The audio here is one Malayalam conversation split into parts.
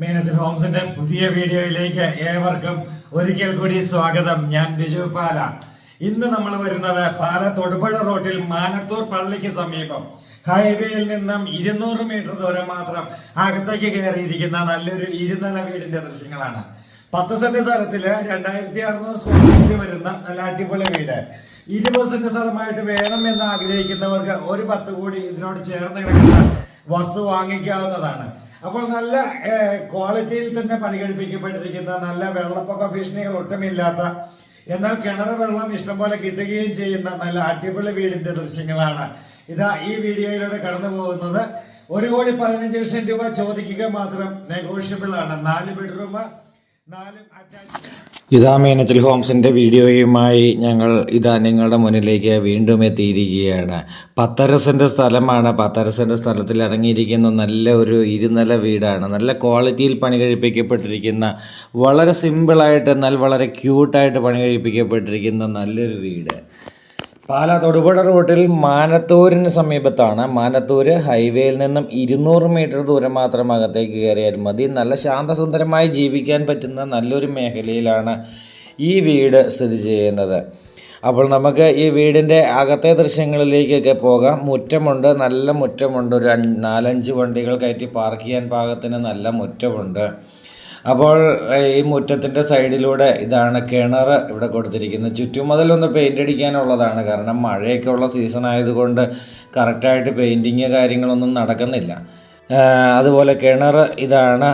മേനേജർ ഹോംസിന്റെ പുതിയ വീഡിയോയിലേക്ക് ഏവർക്കും ഒരിക്കൽ കൂടി സ്വാഗതം. ഞാൻ ബിജു പാല. ഇന്ന് നമ്മൾ വരുന്നത് പാല തൊടുപുഴ റോഡിൽ മാനത്തൂർ പള്ളിക്ക് സമീപം. ഹൈവേയിൽ നിന്നും ഇരുന്നൂറ് മീറ്റർ ദൂരം മാത്രം അകത്തേക്ക് കയറിയിരിക്കുന്ന നല്ലൊരു ഇരുനില വീടിന്റെ ദൃശ്യങ്ങളാണ്. പത്ത് സെന്റ് സ്ഥലത്തിൽ രണ്ടായിരത്തി അറുന്നൂറ് സ്ക്വയർ ഫീറ്റ് വരുന്ന നല്ല അടിപൊളി വീട്. ഇരുപത് സെന്റ് സ്ഥലമായിട്ട് വേണം എന്ന് ആഗ്രഹിക്കുന്നവർക്ക് ഒരു പത്ത് കൂടി ഇതിനോട് ചേർന്ന് കിടക്കുന്ന വസ്തു വാങ്ങിക്കാവുന്നതാണ്. അപ്പോൾ നല്ല ക്വാളിറ്റിയിൽ തന്നെ പരിഗണിപ്പിക്കപ്പെട്ടിരിക്കുന്ന നല്ല വെള്ളപ്പൊക്ക ഭീഷണികൾ ഒട്ടുമില്ലാത്ത എന്നാൽ കിണർ വെള്ളം ഇഷ്ടംപോലെ കിട്ടുകയും ചെയ്യുന്ന നല്ല അടിപൊളി വീടിന്റെ ദൃശ്യങ്ങളാണ്. ഇതാ ഈ വീഡിയോയിലൂടെ കടന്നു പോകുന്നത്. ഒരു കോടി പതിനഞ്ച് ലക്ഷം രൂപ ചോദിക്കുക മാത്രം നെഗോഷ്യബിൾ ആണ്. നാല് ബെഡ്റൂം ഇതാ മീനച്ചൽ ഹോംസിന്റെ വീഡിയോയുമായി ഞങ്ങൾ ഇതാ നിങ്ങളുടെ മുന്നിലേക്ക് വീണ്ടും എത്തിയിരിക്കുകയാണ്. പത്തരസിന്റെ സ്ഥലമാണ്. പത്തരസിന്റെ സ്ഥലത്തിൽ അടങ്ങിയിരിക്കുന്ന നല്ല ഒരു ഇരുനില വീടാണ്. നല്ല ക്വാളിറ്റിയിൽ പണി കഴിപ്പിക്കപ്പെട്ടിരിക്കുന്ന വളരെ സിമ്പിളായിട്ട് എന്നാൽ വളരെ ക്യൂട്ടായിട്ട് പണി കഴിപ്പിക്കപ്പെട്ടിരിക്കുന്ന നല്ലൊരു വീട്. പാല തൊടുപുഴ റോഡിൽ മാനത്തൂരിന് സമീപത്താണ്. മാനത്തൂര് ഹൈവേയിൽ നിന്നും ഇരുന്നൂറ് മീറ്റർ ദൂരം മാത്രം അകത്തേക്ക് കയറിയാൽ മതി. നല്ല ശാന്തസുന്ദരമായി ജീവിക്കാൻ പറ്റുന്ന നല്ലൊരു മേഖലയിലാണ് ഈ വീട് സ്ഥിതി ചെയ്യുന്നത്. അപ്പോൾ നമുക്ക് ഈ വീടിന്റെ അകത്തെ ദൃശ്യങ്ങളിലേക്കൊക്കെ പോകാം. മുറ്റമുണ്ട് നല്ല മുറ്റമുണ്ട്. ഒരു നാലഞ്ച് വണ്ടികൾ കയറ്റി പാർക്ക് ചെയ്യാൻ പാകത്തിന് നല്ല മുറ്റമുണ്ട്. അപ്പോൾ ഈ മുറ്റത്തിന്റെ സൈഡിലൂടെ ഇതാണ് കിണർ ഇവിടെ കൊടുത്തിരിക്കുന്നത്. ചുറ്റും അതിലൊന്ന് പെയിന്റ് അടിക്കാനുള്ളതാണ്. കാരണം മഴയൊക്കെ ഉള്ള സീസൺ ആയതുകൊണ്ട് കറക്റ്റായിട്ട് പെയിന്റിങ് കാര്യങ്ങളൊന്നും നടക്കുന്നില്ല. അതുപോലെ കിണർ ഇതാണ്.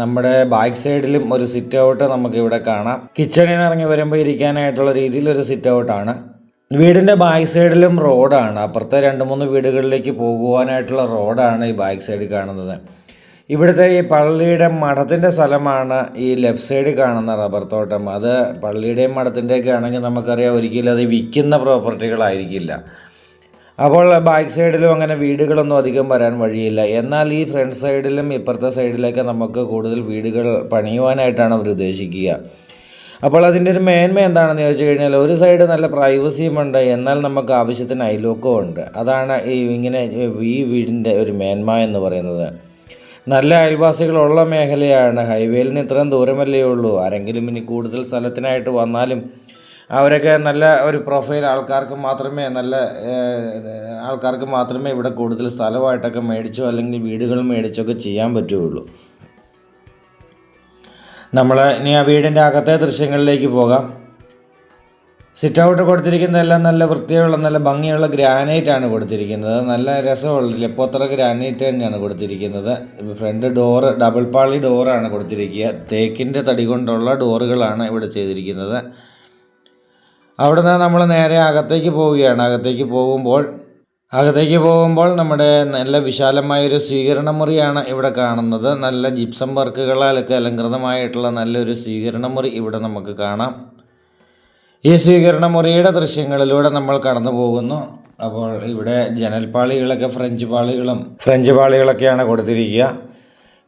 നമ്മുടെ ബാക്ക് സൈഡിലും ഒരു സിറ്റ് ഔട്ട് നമുക്ക് ഇവിടെ കാണാം. കിച്ചണിൽ ഇറങ്ങി വരുമ്പോൾ ഇരിക്കാനായിട്ടുള്ള രീതിയിൽ ഒരു സിറ്റ് ഔട്ടാണ് വീടിന്റെ ബാക്ക് സൈഡിലും റോഡാണ്. അപ്പുറത്തെ രണ്ട് മൂന്ന് വീടുകളിലേക്ക് പോകുവാനായിട്ടുള്ള റോഡാണ് ഈ ബാക്ക് സൈഡിൽ കാണുന്നത്. ഇവിടുത്തെ ഈ പള്ളിയുടെ മഠത്തിന്റെ സ്ഥലമാണ് ഈ ലെഫ്റ്റ് സൈഡ് കാണുന്ന റബ്ബർ തോട്ടം. അത് പള്ളിയുടെയും മഠത്തിന്റെയൊക്കെ ആണെങ്കിൽ നമുക്കറിയാം ഒരിക്കലും അത് വിൽക്കുന്ന പ്രോപ്പർട്ടികളായിരിക്കില്ല. അപ്പോൾ ബാക്ക് സൈഡിലും അങ്ങനെ വീടുകളൊന്നും അധികം വരാൻ വഴിയില്ല. എന്നാൽ ഈ ഫ്രണ്ട് സൈഡിലും ഇപ്പുറത്തെ സൈഡിലൊക്കെ നമുക്ക് കൂടുതൽ വീടുകൾ പണിയുവാനായിട്ടാണ് അവർ ഉദ്ദേശിക്കുക. അപ്പോൾ അതിന്റെ ഒരു മേന്മ എന്താണെന്ന് ചോദിച്ചു കഴിഞ്ഞാൽ ഒരു സൈഡ് നല്ല പ്രൈവസിയും ഉണ്ട് എന്നാൽ നമുക്ക് ആവശ്യത്തിന് അയലോക്കവും ഉണ്ട്. അതാണ് ഈ ഇങ്ങനെ ഈ വീടിന്റെ ഒരു മേന്മ എന്ന് പറയുന്നത്. നല്ല അയൽവാസികളുള്ള മേഖലയാണ്. ഹൈവേയിൽ നിന്ന് ഇത്രയും ദൂരമല്ലേ ഉള്ളൂ. ആരെങ്കിലും ഇനി കൂടുതൽ സ്ഥലത്തിനായിട്ട് വന്നാലും അവരൊക്കെ നല്ല ഒരു പ്രൊഫൈൽ ആൾക്കാർക്ക് മാത്രമേ നല്ല ആൾക്കാർക്ക് മാത്രമേ ഇവിടെ കൂടുതൽ സ്ഥലമായിട്ടൊക്കെ മേടിച്ചോ അല്ലെങ്കിൽ വീടുകൾ മേടിച്ചൊക്കെ ചെയ്യാൻ പറ്റുകയുള്ളൂ. നമ്മൾ ഇനി ആ വീടിന്റെ അകത്തെ ദൃശ്യങ്ങളിലേക്ക് പോകാം. സിറ്റ് ഔട്ട് കൊടുത്തിരിക്കുന്നതെല്ലാം നല്ല വൃത്തിയുള്ള നല്ല ഭംഗിയുള്ള ഗ്രാനൈറ്റ് ആണ് കൊടുത്തിരിക്കുന്നത്. നല്ല രസമുള്ള ലെപ്പോത്ര ഗ്രാനൈറ്റ് തന്നെയാണ് കൊടുത്തിരിക്കുന്നത്. ഫ്രണ്ട് ഡോറ് ഡബിൾ പാളി ഡോറാണ് കൊടുത്തിരിക്കുക. തേക്കിന്റെ തടി കൊണ്ടുള്ള ഡോറുകളാണ് ഇവിടെ ചെയ്തിരിക്കുന്നത്. അവിടുന്ന് നമ്മൾ നേരെ അകത്തേക്ക് പോവുകയാണ്. അകത്തേക്ക് പോകുമ്പോൾ അകത്തേക്ക് പോകുമ്പോൾ നമ്മുടെ നല്ല വിശാലമായൊരു സ്വീകരണ മുറിയാണ് ഇവിടെ കാണുന്നത്. നല്ല ജിപ്സം വർക്കുകളാലൊക്കെ അലങ്കൃതമായിട്ടുള്ള നല്ലൊരു സ്വീകരണ മുറി ഇവിടെ നമുക്ക് കാണാം. ഈ സ്വീകരണ മുറിയുടെ ദൃശ്യങ്ങളിലൂടെ നമ്മൾ കടന്നു പോകുന്നു. അപ്പോൾ ഇവിടെ ജനൽപാളികളൊക്കെ ഫ്രഞ്ച് പാളികളും ഫ്രഞ്ച് പാളികളൊക്കെയാണ് കൊടുത്തിരിക്കുക.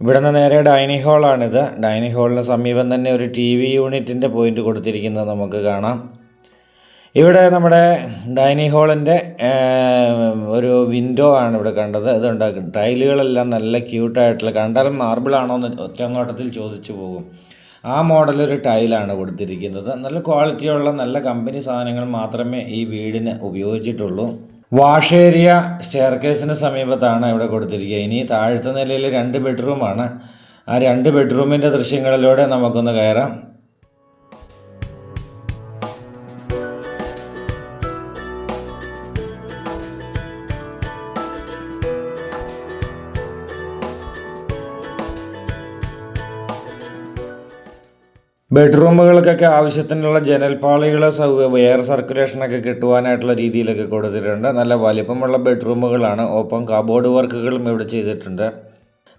ഇവിടെ നിന്ന് നേരെ ഡൈനിങ് ഹാളാണിത്. ഡൈനിങ് ഹാളിന് സമീപം തന്നെ ഒരു ടി വി യൂണിറ്റിന്റെ പോയിന്റ് കൊടുത്തിരിക്കുന്നത് നമുക്ക് കാണാം. ഇവിടെ നമ്മുടെ ഡൈനിങ് ഹാളിന്റെ ഒരു വിൻഡോ ആണ് ഇവിടെ കണ്ടത്. ഇതുണ്ട് ടൈലുകളെല്ലാം നല്ല ക്യൂട്ടായിട്ടുള്ള കണ്ടാൽ മാർബിൾ ആണോ എന്ന് ഒറ്റങ്ങോട്ടത്തിൽ ചോദിച്ചു പോകും. ആ മോഡലൊരു ടൈലാണ് കൊടുത്തിരിക്കുന്നത്. നല്ല ക്വാളിറ്റിയുള്ള നല്ല കമ്പനി സാധനങ്ങൾ മാത്രമേ ഈ വീടിന് ഉപയോഗിച്ചിട്ടുള്ളൂ. വാഷ് ഏരിയ സ്റ്റെയർ സമീപത്താണ് ഇവിടെ കൊടുത്തിരിക്കുക. ഇനി താഴത്തെ നിലയിൽ രണ്ട് ബെഡ്റൂമാണ്. ആ രണ്ട് ബെഡ്റൂമിന്റെ ദൃശ്യങ്ങളിലൂടെ നമുക്കൊന്ന് കയറാം. ബെഡ്റൂമുകൾക്കൊക്കെ ആവശ്യത്തിനുള്ള ജനൽപ്പാളികൾ സൗ എയർ സർക്കുലേഷനൊക്കെ കിട്ടുവാനായിട്ടുള്ള രീതിയിലൊക്കെ കൊടുത്തിട്ടുണ്ട്. നല്ല വലിപ്പമുള്ള ബെഡ്റൂമുകളാണ്. ഒപ്പം കബോർഡ് വർക്കുകളും ഇവിടെ ചെയ്തിട്ടുണ്ട്.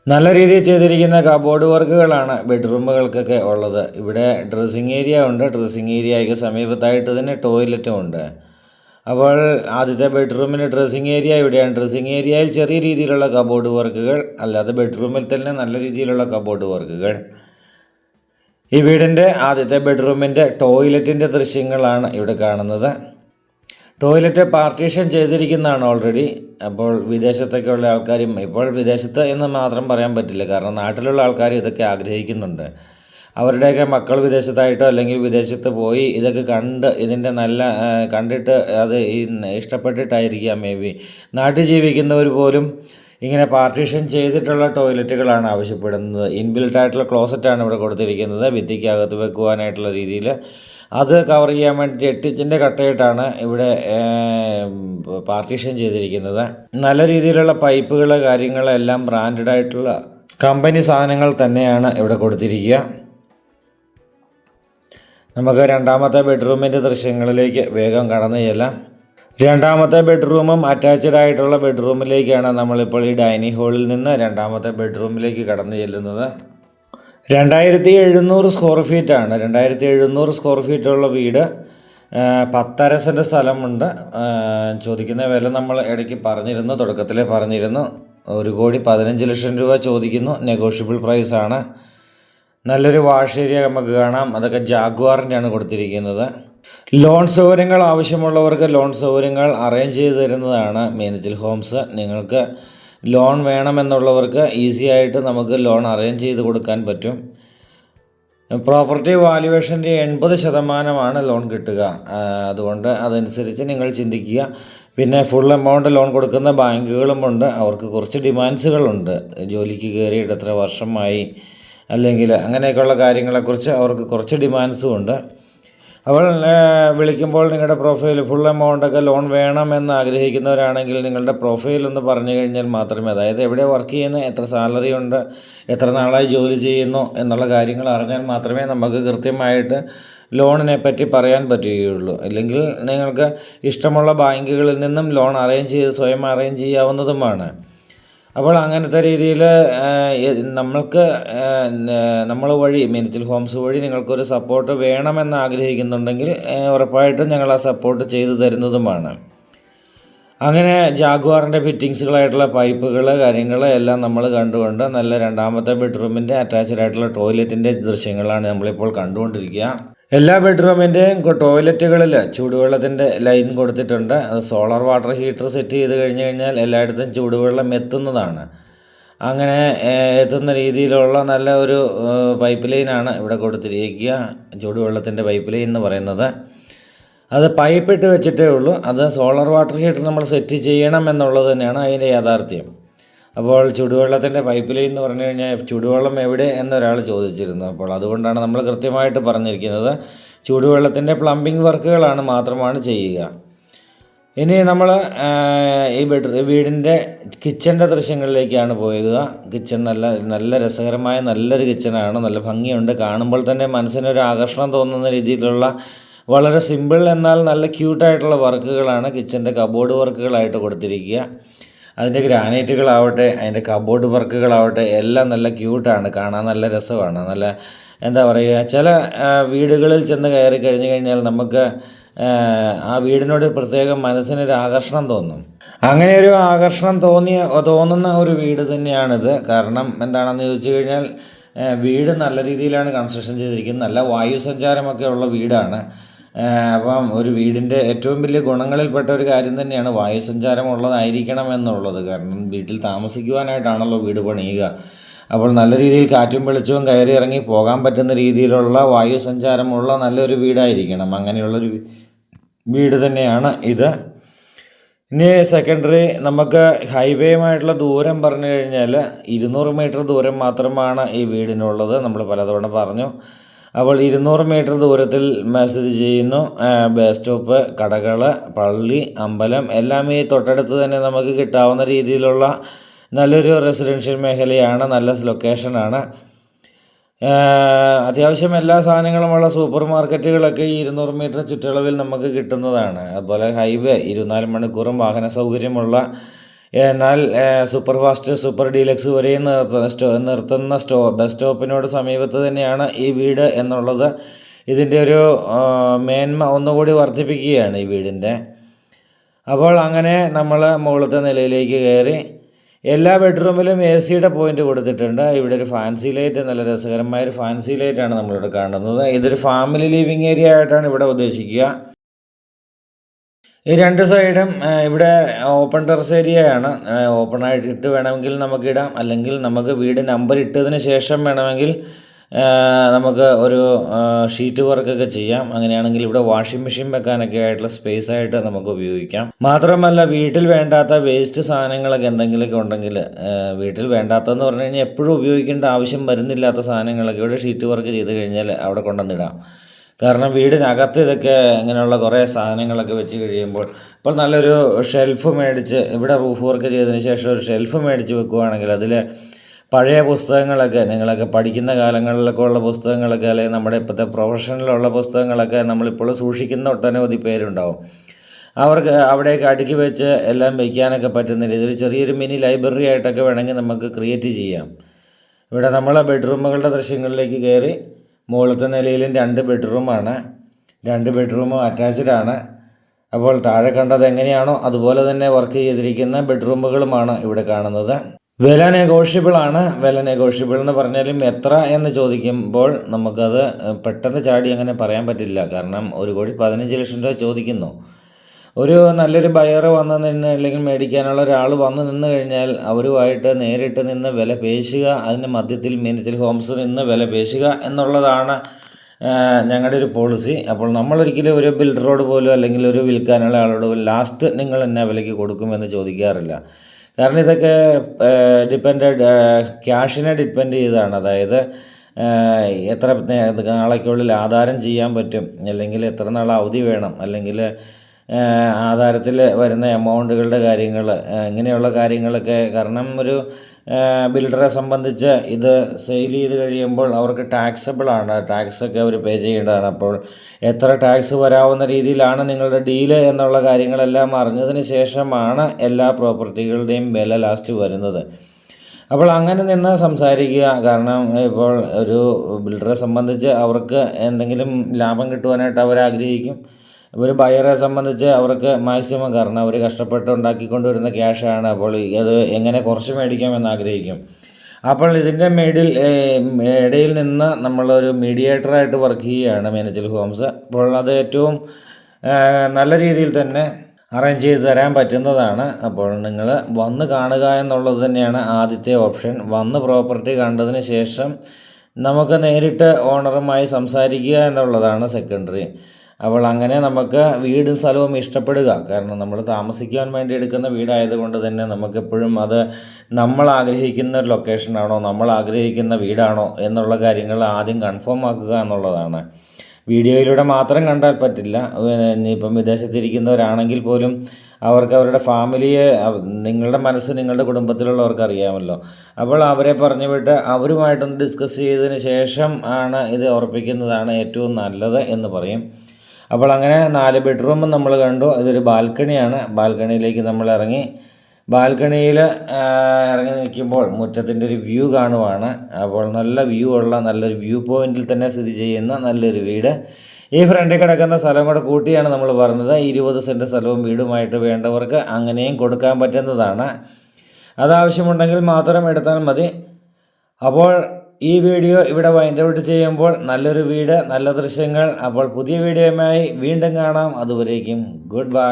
നല്ല രീതിയിൽ ചെയ്തിരിക്കുന്ന കബോർഡ് വർക്കുകളാണ് ബെഡ്റൂമുകൾക്കൊക്കെ ഉള്ളത്. ഇവിടെ ഡ്രസ്സിങ് ഏരിയ ഉണ്ട്. ഡ്രസ്സിങ് ഏരിയയ്ക്ക് സമീപത്തായിട്ട് തന്നെ ടോയ്ലറ്റും ഉണ്ട്. അപ്പോൾ ആദ്യത്തെ ബെഡ്റൂമിന് ഡ്രസ്സിങ് ഏരിയ ഇവിടെയാണ്. ഡ്രസ്സിങ് ഏരിയയിൽ ചെറിയ രീതിയിലുള്ള കബോർഡ് വർക്കുകൾ അല്ലാതെ ബെഡ്റൂമിൽ തന്നെ നല്ല രീതിയിലുള്ള കബോർഡ് വർക്കുകൾ. ഈ വീടിന്റെ ആദ്യത്തെ ബെഡ്റൂമിന്റെ ടോയ്ലറ്റിന്റെ ദൃശ്യങ്ങളാണ് ഇവിടെ കാണുന്നത്. ടോയ്ലറ്റ് പാർട്ടീഷൻ ചെയ്തിരിക്കുന്നതാണ് ഓൾറെഡി അപ്പോൾ വിദേശത്തൊക്കെ ഉള്ള ആൾക്കാരും ഇപ്പോൾ വിദേശത്ത് എന്ന് മാത്രം പറയാൻ പറ്റില്ല. കാരണം നാട്ടിലുള്ള ആൾക്കാർ ഇതൊക്കെ ആഗ്രഹിക്കുന്നുണ്ട്. അവരുടെയൊക്കെ മക്കൾ വിദേശത്തായിട്ടോ അല്ലെങ്കിൽ വിദേശത്ത് പോയി ഇതൊക്കെ കണ്ട് ഇതിന്റെ നല്ല കണ്ടിട്ട് അത് ഇഷ്ടപ്പെട്ടിട്ടായിരിക്കാം. മേ ബി നാട്ടിൽ ജീവിക്കുന്നവർ പോലും ഇങ്ങനെ പാർട്ടീഷൻ ചെയ്തിട്ടുള്ള ടോയ്ലറ്റുകളാണ് ആവശ്യപ്പെടുന്നത്. ഇൻബിൽട്ട് ആയിട്ടുള്ള ക്ലോസറ്റാണ് ഇവിടെ കൊടുത്തിരിക്കുന്നത്. ഭിത്തിക്കകത്ത് വെക്കുവാനായിട്ടുള്ള രീതിയിൽ അത് കവർ ചെയ്യാൻ വേണ്ടി എട്ടിച്ചിന്റെ കട്ടയിട്ടാണ് ഇവിടെ പാർട്ടീഷൻ ചെയ്തിരിക്കുന്നത്. നല്ല രീതിയിലുള്ള പൈപ്പുകൾ കാര്യങ്ങളെല്ലാം ബ്രാൻഡഡ് ആയിട്ടുള്ള കമ്പനി സാധനങ്ങൾ തന്നെയാണ് ഇവിടെ കൊടുത്തിരിക്കുക. നമുക്ക് രണ്ടാമത്തെ ബെഡ്റൂമിന്റെ ദൃശ്യങ്ങളിലേക്ക് വേഗം കടന്നു ചെല്ലാം. രണ്ടാമത്തെ ബെഡ്റൂമും അറ്റാച്ച്ഡ് ആയിട്ടുള്ള ബെഡ്റൂമിലേക്കാണ് നമ്മളിപ്പോൾ ഈ ഡൈനിങ് ഹാളിൽ നിന്ന് രണ്ടാമത്തെ ബെഡ്റൂമിലേക്ക് കടന്നു ചെല്ലുന്നത്. രണ്ടായിരത്തി എഴുന്നൂറ് സ്ക്വയർ ഫീറ്റാണ് രണ്ടായിരത്തി എഴുന്നൂറ് സ്ക്വയർ ഫീറ്റ് ഉള്ള വീട് പത്തര സെന്റ് സ്ഥലമുണ്ട്. ചോദിക്കുന്ന വില നമ്മൾ ഇടയ്ക്ക് പറഞ്ഞിരുന്നു തുടക്കത്തിലേ പറഞ്ഞിരുന്നു. ഒരു കോടി പതിനഞ്ച് ലക്ഷം രൂപ ചോദിക്കുന്നു. നെഗോഷ്യബിൾ പ്രൈസ് ആണ്. നല്ലൊരു വാഷ് ഏരിയ നമുക്ക് കാണാം. അതൊക്കെ ജാഗ്വാറിന്റെയാണ് കൊടുത്തിരിക്കുന്നത്. ലോൺ സൗകര്യങ്ങൾ ആവശ്യമുള്ളവർക്ക് ലോൺ സൗകര്യങ്ങൾ അറേഞ്ച് ചെയ്ത് തരുന്നതാണ് മീനച്ചിൽ ഹോംസ്. നിങ്ങൾക്ക് ലോൺ വേണമെന്നുള്ളവർക്ക് ഈസി ആയിട്ട് നമുക്ക് ലോൺ അറേഞ്ച് ചെയ്ത് കൊടുക്കാൻ പറ്റും. പ്രോപ്പർട്ടി വാല്യുവേഷന്റെ എൺപത് ശതമാനമാണ് ലോൺ കിട്ടുക. അതുകൊണ്ട് അതനുസരിച്ച് നിങ്ങൾ ചിന്തിക്കുക. പിന്നെ ഫുൾ എമൗണ്ട് ലോൺ കൊടുക്കുന്ന ബാങ്കുകളുമുണ്ട് അവർക്ക് കുറച്ച് ഡിമാൻഡ്സുകളുണ്ട്. ജോലിക്ക് കയറിയിട്ട് എത്ര വർഷമായി അല്ലെങ്കിൽ അങ്ങനെയൊക്കെയുള്ള കാര്യങ്ങളെക്കുറിച്ച് അവർക്ക് കുറച്ച് ഡിമാൻഡ്സും ഉണ്ട്. ആ, വിളിക്കുമ്പോൾ നിങ്ങളുടെ പ്രൊഫൈൽ ഫുൾ എമൗണ്ടൊക്കെ ലോൺ വേണമെന്ന് ആഗ്രഹിക്കുന്നവരാണെങ്കിൽ നിങ്ങളുടെ പ്രൊഫൈൽ ഒന്ന് പറഞ്ഞു കഴിഞ്ഞാൽ മാത്രമേ അതായത് എവിടെ വർക്ക് ചെയ്യുന്നു എത്ര സാലറി ഉണ്ട് എത്ര നാളായി ജോലി ചെയ്യുന്നു എന്നുള്ള കാര്യങ്ങൾ അറിഞ്ഞാൽ മാത്രമേ നമുക്ക് കൃത്യമായിട്ട് ലോണിനെ പറ്റി പറയാൻ പറ്റുകയുള്ളൂ. അല്ലെങ്കിൽ നിങ്ങൾക്ക് ഇഷ്ടമുള്ള ബാങ്കുകളിൽ നിന്നും ലോൺ അറേഞ്ച് ചെയ്ത് സ്വയം അറേഞ്ച് ചെയ്യാവുന്നതുമാണ്. അപ്പോൾ അങ്ങനത്തെ രീതിയിൽ നമ്മൾക്ക് നമ്മൾ വഴി മീനച്ചിൽ ഹോംസ് വഴി നിങ്ങൾക്കൊരു സപ്പോർട്ട് വേണമെന്ന് ആഗ്രഹിക്കുന്നുണ്ടെങ്കിൽ ഉറപ്പായിട്ടും ഞങ്ങൾ ആ സപ്പോർട്ട് ചെയ്തു തരുന്നതുമാണ്. അങ്ങനെ ജാഗ്വാറിന്റെ ഫിറ്റിങ്സുകളായിട്ടുള്ള പൈപ്പുകൾ കാര്യങ്ങൾ എല്ലാം നമ്മൾ കണ്ടുകൊണ്ട് നല്ല രണ്ടാമത്തെ ബെഡ്റൂമിന്റെ അറ്റാച്ച്ഡ് ആയിട്ടുള്ള ടോയ്ലറ്റിന്റെ ദൃശ്യങ്ങളാണ് നമ്മളിപ്പോൾ കണ്ടുകൊണ്ടിരിക്കുക. എല്ലാ ബെഡ്റൂമിന്റെയും ടോയ്ലറ്റുകളിൽ ചൂടുവെള്ളത്തിന്റെ ലൈൻ കൊടുത്തിട്ടുണ്ട്. അത് സോളാർ വാട്ടർ ഹീറ്റർ സെറ്റ് ചെയ്ത് കഴിഞ്ഞ് കഴിഞ്ഞാൽ എല്ലായിടത്തും ചൂടുവെള്ളം എത്തുന്നതാണ്. അങ്ങനെ എത്തുന്ന രീതിയിലുള്ള നല്ല ഒരു പൈപ്പ് ലൈനാണ് ഇവിടെ കൊടുത്തിരിക്കുക. ചൂടുവെള്ളത്തിന്റെ പൈപ്പ് ലൈൻ എന്ന് പറയുന്നത്. അത് പൈപ്പ് ഇട്ട് വെച്ചിട്ടേ ഉള്ളൂ. അത് സോളാർ വാട്ടർ ഹീറ്റർ നമ്മൾ സെറ്റ് ചെയ്യണം എന്നുള്ളത് തന്നെയാണ് അതിന്റെ യാഥാർത്ഥ്യം. അപ്പോൾ ചുടുവെള്ളത്തിന്റെ പൈപ്പ് ലൈൻ എന്ന് പറഞ്ഞു കഴിഞ്ഞാൽ ചുടുവെള്ളം എവിടെ എന്നൊരാൾ ചോദിച്ചിരുന്നു. അപ്പോൾ അതുകൊണ്ടാണ് നമ്മൾ കൃത്യമായിട്ട് പറഞ്ഞിരിക്കുന്നത്. ചുടുവെള്ളത്തിന്റെ പ്ലംബിംഗ് വർക്കുകളാണ് മാത്രമാണ് ചെയ്യുക. ഇനി നമ്മൾ ഈ ബെഡ് വീടിന്റെ കിച്ചന്റെ ദൃശ്യങ്ങളിലേക്കാണ് പോയുക കിച്ചൺ നല്ല നല്ല രസകരമായ നല്ലൊരു കിച്ചനാണ് നല്ല ഭംഗിയുണ്ട്. കാണുമ്പോൾ തന്നെ മനസ്സിനൊരു ആകർഷണം തോന്നുന്ന രീതിയിലുള്ള വളരെ സിമ്പിൾ എന്നാൽ നല്ല ക്യൂട്ടായിട്ടുള്ള വർക്കുകളാണ് കിച്ചന്റെ കബോർഡ് വർക്കുകളായിട്ട് കൊടുത്തിരിക്കുക. അതിന്റെ ഗ്രാനൈറ്റുകളാവട്ടെ അതിന്റെ കബോർഡ് വർക്കുകളാവട്ടെ എല്ലാം നല്ല ക്യൂട്ടാണ് കാണാൻ നല്ല രസമാണ്. നല്ല എന്താ പറയുക ചില വീടുകളിൽ ചെന്ന് കയറി കഴിഞ്ഞു കഴിഞ്ഞാൽ നമുക്ക് ആ, വീടിനോട് പ്രത്യേകം മനസ്സിനൊരു ആകർഷണം തോന്നും. അങ്ങനെ ഒരു ആകർഷണം തോന്നിയ തോന്നുന്ന ഒരു വീട് തന്നെയാണിത്. കാരണം എന്താണെന്ന് ചോദിച്ചു കഴിഞ്ഞാൽ വീട് നല്ല രീതിയിലാണ് കൺസ്ട്രക്ഷൻ ചെയ്തിരിക്കുന്നത്. നല്ല വായു സഞ്ചാരമൊക്കെ ഉള്ള വീടാണ്. അപ്പം ഒരു വീടിന്റെ ഏറ്റവും വലിയ ഗുണങ്ങളിൽപ്പെട്ട ഒരു കാര്യം തന്നെയാണ് വായുസഞ്ചാരം ഉള്ളതായിരിക്കണം എന്നുള്ളത്. കാരണം വീട്ടിൽ താമസിക്കുവാനായിട്ടാണല്ലോ വീട് പണിയുക. അപ്പോൾ നല്ല രീതിയിൽ കാറ്റും വെളിച്ചവും കയറി ഇറങ്ങി പോകാൻ പറ്റുന്ന രീതിയിലുള്ള വായു സഞ്ചാരമുള്ള നല്ലൊരു വീടായിരിക്കണം. അങ്ങനെയുള്ളൊരു വീട് തന്നെയാണ് ഇത്. ഇനി സെക്കൻഡറി നമുക്ക് ഹൈവേയുമായിട്ടുള്ള ദൂരം പറഞ്ഞു കഴിഞ്ഞാൽ ഇരുന്നൂറ് മീറ്റർ ദൂരം മാത്രമാണ് ഈ വീടിനുള്ളത്. നമ്മൾ പലതവണ പറഞ്ഞു. അപ്പോൾ ഇരുന്നൂറ് മീറ്റർ ദൂരത്തിൽ സ്ഥിതി ചെയ്യുന്നു. ബസ് സ്റ്റോപ്പ് കടകൾ പള്ളി അമ്പലം എല്ലാം ഈ തൊട്ടടുത്ത് തന്നെ നമുക്ക് കിട്ടാവുന്ന രീതിയിലുള്ള നല്ലൊരു റെസിഡൻഷ്യൽ മേഖലയാണ് നല്ല ലൊക്കേഷനാണ് അത്യാവശ്യം എല്ലാ സാധനങ്ങളുമുള്ള സൂപ്പർ മാർക്കറ്റുകളൊക്കെ ഈ ഇരുന്നൂറ് മീറ്റർ ചുറ്റളവിൽ നമുക്ക് കിട്ടുന്നതാണ്. അതുപോലെ ഹൈവേ ഇരുപത്തിനാല് മണിക്കൂറും വാഹന സൗകര്യമുള്ള എന്നാൽ സൂപ്പർ ഫാസ്റ്റ് സൂപ്പർ ഡീലക്സ് വരെയും നിർത്തുന്ന സ്റ്റോ നിർത്തുന്ന സ്റ്റോ ബസ് സ്റ്റോപ്പിനോട് സമീപത്ത് തന്നെയാണ് ഈ വീട് എന്നുള്ളത്. ഇതിന്റെ ഒരു മേന്മ ഒന്നുകൂടി വർദ്ധിപ്പിക്കുകയാണ് ഈ വീടിന്റെ അപ്പോൾ അങ്ങനെ നമ്മൾ മുകളിലത്തെ നിലയിലേക്ക് കയറി എല്ലാ ബെഡ്റൂമിലും എ സിയുടെ പോയിന്റ് കൊടുത്തിട്ടുണ്ട്. ഇവിടെ ഒരു ഫാൻസി ലൈറ്റ് നല്ല രസകരമായ ഒരു ഫാൻസി ലൈറ്റാണ് നമ്മളിവിടെ കാണുന്നത്. ഇതൊരു ഫാമിലി ലിവിങ് ഏരിയ ആയിട്ടാണ് ഇവിടെ ഉദ്ദേശിക്കുക. ഈ രണ്ട് സൈഡും ഇവിടെ ഓപ്പൺ ടെറസ് ഏരിയയാണ്. ഓപ്പൺ ആയിട്ട് വേണമെങ്കിൽ നമുക്ക് ഇടാം. അല്ലെങ്കിൽ നമുക്ക് വീട് നമ്പർ ഇട്ടതിന് ശേഷം വേണമെങ്കിൽ നമുക്ക് ഒരു ഷീറ്റ് വർക്കൊക്കെ ചെയ്യാം. അങ്ങനെയാണെങ്കിൽ ഇവിടെ വാഷിംഗ് മെഷീൻ വെക്കാനൊക്കെ ആയിട്ടുള്ള സ്പേസ് ആയിട്ട് നമുക്ക് ഉപയോഗിക്കാം. മാത്രമല്ല വീട്ടിൽ വേണ്ടാത്ത വേസ്റ്റ് സാധനങ്ങളൊക്കെ എന്തെങ്കിലുമൊക്കെ ഉണ്ടെങ്കിൽ വീട്ടിൽ വേണ്ടാത്തതെന്ന് പറഞ്ഞു കഴിഞ്ഞാൽ എപ്പോഴും ഉപയോഗിക്കേണ്ട ആവശ്യം വരുന്നില്ലാത്ത സാധനങ്ങളൊക്കെ ഇവിടെ ഷീറ്റ് വർക്ക് ചെയ്ത് കഴിഞ്ഞാൽ അവിടെ കൊണ്ടുവന്നിടാം കാരണം വീടിനകത്ത് ഇതൊക്കെ ഇങ്ങനെയുള്ള കുറേ സാധനങ്ങളൊക്കെ വെച്ച് കഴിയുമ്പോൾ ഇപ്പോൾ നല്ലൊരു ഷെൽഫ് മേടിച്ച് ഇവിടെ റൂഫ് വർക്ക് ചെയ്തതിന് ശേഷം ഒരു ഷെൽഫ് മേടിച്ച് വെക്കുകയാണെങ്കിൽ അതിൽ പഴയ പുസ്തകങ്ങളൊക്കെ നിങ്ങളൊക്കെ പഠിക്കുന്ന കാലങ്ങളിലൊക്കെ ഉള്ള പുസ്തകങ്ങളൊക്കെ അല്ലെങ്കിൽ നമ്മുടെ ഇപ്പോഴത്തെ പ്രൊഫഷനിലുള്ള പുസ്തകങ്ങളൊക്കെ നമ്മളിപ്പോൾ സൂക്ഷിക്കുന്ന ഒട്ടനവധി പേരുണ്ടാവും. അവർക്ക് അവിടെയൊക്കെ അടുക്കി വെച്ച് എല്ലാം വയ്ക്കാനൊക്കെ പറ്റുന്ന രീതിയിൽ ചെറിയൊരു മിനി ലൈബ്രറി ആയിട്ടൊക്കെ വേണമെങ്കിൽ നമുക്ക് ക്രിയേറ്റ് ചെയ്യാം. ഇവിടെ നമ്മളെ ബെഡ്റൂമുകളുടെ ദൃശ്യങ്ങളിലേക്ക് കയറി മുകളിലത്തെ നിലയിലും രണ്ട് ബെഡ്റൂമാണ്. രണ്ട് ബെഡ്റൂമും അറ്റാച്ച്ഡ് ആണ്. അപ്പോൾ താഴെ കണ്ടത് എങ്ങനെയാണോ അതുപോലെ തന്നെ വർക്ക് ചെയ്തിരിക്കുന്ന ബെഡ്റൂമുകളുമാണ് ഇവിടെ കാണുന്നത്. വില നെഗോഷ്യബിൾ ആണ്. വില നെഗോഷ്യബിൾ എന്ന് പറഞ്ഞാലും എത്ര എന്ന് ചോദിക്കുമ്പോൾ നമുക്കത് പെട്ടെന്ന് ചാടി അങ്ങനെ പറയാൻ പറ്റില്ല. കാരണം ഒരു കോടി പതിനഞ്ച് ലക്ഷം രൂപ ചോദിക്കുന്നു. ഒരു നല്ലൊരു ബയർ വന്ന് നിന്ന് അല്ലെങ്കിൽ മേടിക്കാനുള്ള ഒരാൾ വന്ന് നിന്ന് കഴിഞ്ഞാൽ അവരുമായിട്ട് നേരിട്ട് നിന്ന് വില പേശുക അതിന് മധ്യത്തിൽ മീനച്ചിൽ ഹോംസ് നിന്ന് വില പേശുക എന്നുള്ളതാണ് ഞങ്ങളുടെ ഒരു പോളിസി അപ്പോൾ നമ്മളൊരിക്കലും ഒരു ബിൽഡറോട് പോലും അല്ലെങ്കിൽ ഒരു വിൽക്കാനുള്ള ആളോട് ലാസ്റ്റ് നിങ്ങൾ എന്നെ വിലയ്ക്ക് കൊടുക്കുമെന്ന് ചോദിക്കാറില്ല. കാരണം ഇതൊക്കെ ഡിപ്പെൻഡ് ക്യാഷിനെ ഡിപ്പെൻഡ് ചെയ്താണ് അതായത് എത്ര നാളേക്കുള്ളിൽ ആധാരം ചെയ്യാൻ പറ്റും അല്ലെങ്കിൽ എത്ര നാൾ അവധി വേണം അല്ലെങ്കിൽ ആധാരത്തിൽ വരുന്ന എമൗണ്ടുകളുടെ കാര്യങ്ങൾ ഇങ്ങനെയുള്ള കാര്യങ്ങളൊക്കെ കാരണം ഒരു ബിൽഡറെ സംബന്ധിച്ച് ഇത് സെയിൽ ചെയ്ത് കഴിയുമ്പോൾ അവർക്ക് ടാക്സബിളാണ്. ടാക്സൊക്കെ അവർ പേ ചെയ്യേണ്ടതാണ്. അപ്പോൾ എത്ര ടാക്സ് വരാവുന്ന രീതിയിലാണ് നിങ്ങളുടെ ഡീൽ എന്നുള്ള കാര്യങ്ങളെല്ലാം അറിഞ്ഞതിന് ശേഷമാണ് എല്ലാ പ്രോപ്പർട്ടികളുടെയും വില ലാസ്റ്റ് വരുന്നത്. അപ്പോൾ അങ്ങനെ നിന്ന് സംസാരിക്കുക. കാരണം ഇപ്പോൾ ഒരു ബിൽഡറെ സംബന്ധിച്ച് അവർക്ക് എന്തെങ്കിലും ലാഭം കിട്ടുവാനായിട്ട് അവർ ആഗ്രഹിക്കും ഒരു ബയറെ സംബന്ധിച്ച് അവർക്ക് മാക്സിമം കാരണം അവർ കഷ്ടപ്പെട്ട് ഉണ്ടാക്കിക്കൊണ്ടുവരുന്ന ക്യാഷാണ് അപ്പോൾ അത് എങ്ങനെ കുറച്ച് മേടിക്കാമെന്ന് ആഗ്രഹിക്കും. അപ്പോൾ ഇതിന്റെ മേഡിൽ ഇടയിൽ നിന്ന് നമ്മളൊരു മീഡിയേറ്ററായിട്ട് വർക്ക് ചെയ്യുകയാണ് മേനച്ചൽ ഹോംസ് അപ്പോൾ അത് ഏറ്റവും നല്ല രീതിയിൽ തന്നെ അറേഞ്ച് ചെയ്ത് തരാൻ പറ്റുന്നതാണ്. അപ്പോൾ നിങ്ങൾ വന്ന് കാണുക എന്നുള്ളത് തന്നെയാണ് ആദ്യത്തെ ഓപ്ഷൻ വന്ന് പ്രോപ്പർട്ടി കണ്ടതിന് ശേഷം നമുക്ക് നേരിട്ട് ഓണറുമായി സംസാരിക്കുക എന്നുള്ളതാണ് സെക്കൻഡറി അപ്പോൾ അങ്ങനെ നമുക്ക് വീടും സ്ഥലവും ഇഷ്ടപ്പെടുക. കാരണം നമ്മൾ താമസിക്കാൻ വേണ്ടി എടുക്കുന്ന വീടായതുകൊണ്ട് തന്നെ നമുക്കെപ്പോഴും അത് നമ്മൾ ആഗ്രഹിക്കുന്ന ഒരു ലൊക്കേഷനാണോ നമ്മൾ ആഗ്രഹിക്കുന്ന വീടാണോ എന്നുള്ള കാര്യങ്ങൾ ആദ്യം കൺഫേം ആക്കുക എന്നുള്ളതാണ്. വീഡിയോയിലൂടെ മാത്രം കണ്ടാൽ പറ്റില്ല. ഇനിയിപ്പം വിദേശത്തിരിക്കുന്നവരാണെങ്കിൽ പോലും അവർക്ക് അവരുടെ ഫാമിലിയെ നിങ്ങളുടെ മനസ്സ് നിങ്ങളുടെ കുടുംബത്തിലുള്ളവർക്ക് അറിയാമല്ലോ. അപ്പോൾ അവരെ പറഞ്ഞു വിട്ട് അവരുമായിട്ടൊന്ന് ഡിസ്കസ് ചെയ്തതിന് ശേഷം ആണ് ഇത് ഉറപ്പിക്കുന്നതാണ് ഏറ്റവും നല്ലത് എന്ന് പറയും. അപ്പോൾ അങ്ങനെ നാല് ബെഡ്റൂമും നമ്മൾ കണ്ടു. അതൊരു ബാൽക്കണിയാണ്. ബാൽക്കണിയിലേക്ക് നമ്മൾ ഇറങ്ങി. ബാൽക്കണിയിൽ ഇറങ്ങി നിൽക്കുമ്പോൾ മുറ്റത്തിന്റെ ഒരു വ്യൂ കാണുവാണ്. അപ്പോൾ നല്ല വ്യൂ ഉള്ള നല്ലൊരു വ്യൂ പോയിന്റിൽ തന്നെ സ്ഥിതി ചെയ്യുന്ന നല്ലൊരു വീട്. ഈ ഫ്രണ്ടിൽ കിടക്കുന്ന സ്ഥലം കൂടെ കൂട്ടിയാണ് നമ്മൾ പറഞ്ഞത്. ഇരുപത് സെന്റ് സ്ഥലവും വീടുമായിട്ട് വേണ്ടവർക്ക് അങ്ങനെയും കൊടുക്കാൻ പറ്റുന്നതാണ്. അതാവശ്യമുണ്ടെങ്കിൽ മാത്രം എടുത്താൽ മതി. അപ്പോൾ ഈ വീഡിയോ ഇവിടെ വൈൻഡ് ഔട്ട് ചെയ്യുമ്പോൾ നല്ലൊരു വീട് നല്ല ദൃശ്യങ്ങൾ. അപ്പോൾ പുതിയ വീഡിയോയുമായി വീണ്ടും കാണാം. അതുവരേക്കും ഗുഡ് ബൈ